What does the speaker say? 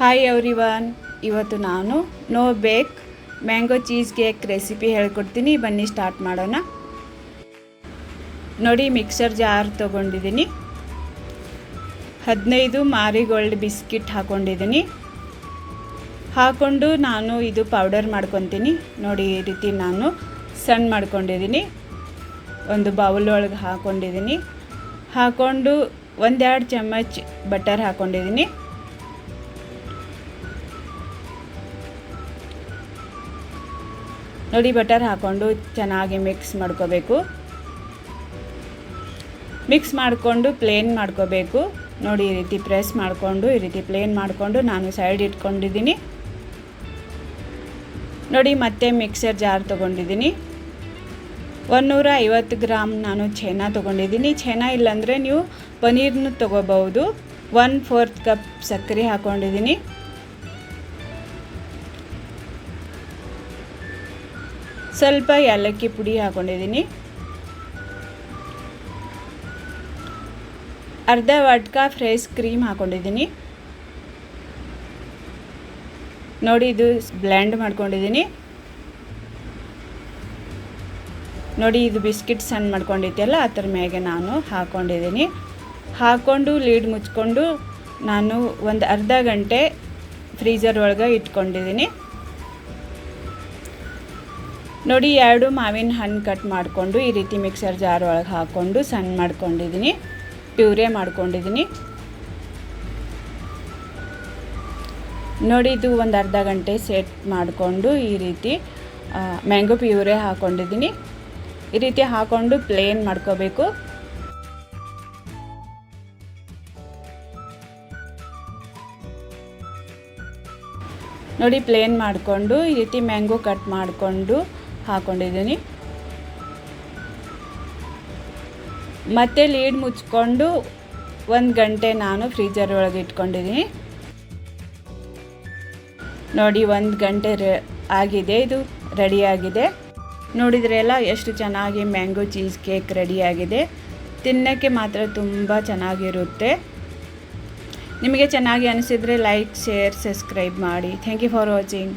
Hi everyone ಇವತ್ತು ನಾನು no ಬೇಕ್ ಮ್ಯಾಂಗೋ ಚೀಸ್ ಕೇಕ್ ರೆಸಿಪಿ ಹೇಳ್ಕೊಡ್ತೀನಿ. ಬನ್ನಿ ಸ್ಟಾರ್ಟ್ ಮಾಡೋಣ. ನೋಡಿ ಮಿಕ್ಸರ್ ಜಾರ್ ತೊಗೊಂಡಿದ್ದೀನಿ. ಹದಿನೈದು ಮಾರಿಗೋಲ್ಡ್ ಬಿಸ್ಕಿಟ್ ಹಾಕ್ಕೊಂಡಿದ್ದೀನಿ ಹಾಕ್ಕೊಂಡು ನಾನು ಇದು ಪೌಡರ್ ಮಾಡ್ಕೊತೀನಿ. ನೋಡಿ, ಈ ರೀತಿ ನಾನು ಸಣ್ಣ ಮಾಡ್ಕೊಂಡಿದ್ದೀನಿ. ಒಂದು ಬೌಲ್ ಒಳಗೆ ಹಾಕ್ಕೊಂಡಿದ್ದೀನಿ ಹಾಕ್ಕೊಂಡು ಒಂದೆರಡು ಚಮಚ ಬಟರ್ ಹಾಕ್ಕೊಂಡಿದ್ದೀನಿ ನೋಡಿ ಬಟರ್ ಹಾಕ್ಕೊಂಡು ಚೆನ್ನಾಗಿ ಮಿಕ್ಸ್ ಮಾಡ್ಕೋಬೇಕು. ಮಿಕ್ಸ್ ಮಾಡಿಕೊಂಡು ಪ್ಲೇನ್ ಮಾಡ್ಕೋಬೇಕು. ನೋಡಿ ಈ ರೀತಿ ಪ್ರೆಸ್ ಮಾಡಿಕೊಂಡು, ಈ ರೀತಿ ಪ್ಲೇನ್ ಮಾಡಿಕೊಂಡು ನಾನು ಸೈಡ್ ಇಟ್ಕೊಂಡಿದ್ದೀನಿ. ನೋಡಿ ಮತ್ತೆ ಮಿಕ್ಸರ್ ಜಾರ್ ತೊಗೊಂಡಿದ್ದೀನಿ. ಒಂದೂರ ಐವತ್ತು ಗ್ರಾಮ್ ನಾನು ಛೇನಾ ತೊಗೊಂಡಿದ್ದೀನಿ. ಛೇನಾ ಇಲ್ಲಾಂದರೆ ನೀವು ಪನೀರ್ನೂ ತೊಗೋಬಹುದು. ಒನ್ ಫೋರ್ತ್ ಕಪ್ ಸಕ್ಕರೆ ಹಾಕ್ಕೊಂಡಿದ್ದೀನಿ ಸ್ವಲ್ಪ ಏಲಕ್ಕಿ ಪುಡಿ ಹಾಕ್ಕೊಂಡಿದ್ದೀನಿ ಅರ್ಧ ವಾಟ್ಕ ಫ್ರೆಶ್ ಕ್ರೀಮ್ ಹಾಕ್ಕೊಂಡಿದ್ದೀನಿ ನೋಡಿ ಇದು ಬ್ಲೆಂಡ್ ಮಾಡ್ಕೊಂಡಿದ್ದೀನಿ. ನೋಡಿ ಇದು ಬಿಸ್ಕಿಟ್ ಸಣ್ಣ ಮಾಡ್ಕೊಂಡಿದ್ದೆಲ್ಲ ಅದ್ರ ಮ್ಯಾಗೆ ನಾನು ಹಾಕ್ಕೊಂಡಿದ್ದೀನಿ ಹಾಕ್ಕೊಂಡು ಲೀಡ್ ಮುಚ್ಕೊಂಡು ನಾನು ಒಂದು ಅರ್ಧ ಗಂಟೆ ಫ್ರೀಜರ್ ಒಳಗೆ ಇಟ್ಕೊಂಡಿದ್ದೀನಿ. ನೋಡಿ, ಎರಡು ಮಾವಿನ ಹಣ್ಣು ಕಟ್ ಮಾಡಿಕೊಂಡು ಈ ರೀತಿ ಮಿಕ್ಸರ್ ಜಾರ್ ಒಳಗೆ ಹಾಕ್ಕೊಂಡು ಸಣ್ಣ ಮಾಡ್ಕೊಂಡಿದ್ದೀನಿ ಪ್ಯೂರೆ ಮಾಡ್ಕೊಂಡಿದ್ದೀನಿ ನೋಡಿ, ಇದು ಒಂದು ಅರ್ಧ ಗಂಟೆ ಸೆಟ್ ಮಾಡಿಕೊಂಡು ಈ ರೀತಿ ಮ್ಯಾಂಗೋ ಪ್ಯೂರೆ ಹಾಕ್ಕೊಂಡಿದ್ದೀನಿ ಈ ರೀತಿ ಹಾಕ್ಕೊಂಡು ಪ್ಲೇನ್ ಮಾಡ್ಕೋಬೇಕು. ನೋಡಿ ಪ್ಲೇನ್ ಮಾಡಿಕೊಂಡು ಈ ರೀತಿ ಮ್ಯಾಂಗೋ ಕಟ್ ಮಾಡಿಕೊಂಡು ಹಾಕ್ಕೊಂಡಿದ್ದೀನಿ ಮತ್ತೆ ಲೀಡ್ ಮುಚ್ಕೊಂಡು ಒಂದು ಗಂಟೆ ನಾನು ಫ್ರೀಜರ್ ಒಳಗೆ ಇಟ್ಕೊಂಡಿದ್ದೀನಿ. ನೋಡಿ, ಒಂದು ಗಂಟೆ ರೆ ಆಗಿದೆ, ಇದು ರೆಡಿಯಾಗಿದೆ ನೋಡಿದ್ರೆಲ್ಲ ಎಷ್ಟು ಚೆನ್ನಾಗಿ ಮ್ಯಾಂಗೋ ಚೀಸ್ ಕೇಕ್ ರೆಡಿಯಾಗಿದೆ ತಿನ್ನೋಕ್ಕೆ ಮಾತ್ರ ತುಂಬ ಚೆನ್ನಾಗಿರುತ್ತೆ. ನಿಮಗೆ ಚೆನ್ನಾಗಿ ಅನಿಸಿದರೆ ಲೈಕ್, ಶೇರ್, ಸಬ್ಸ್ಕ್ರೈಬ್ ಮಾಡಿ. Thank you for watching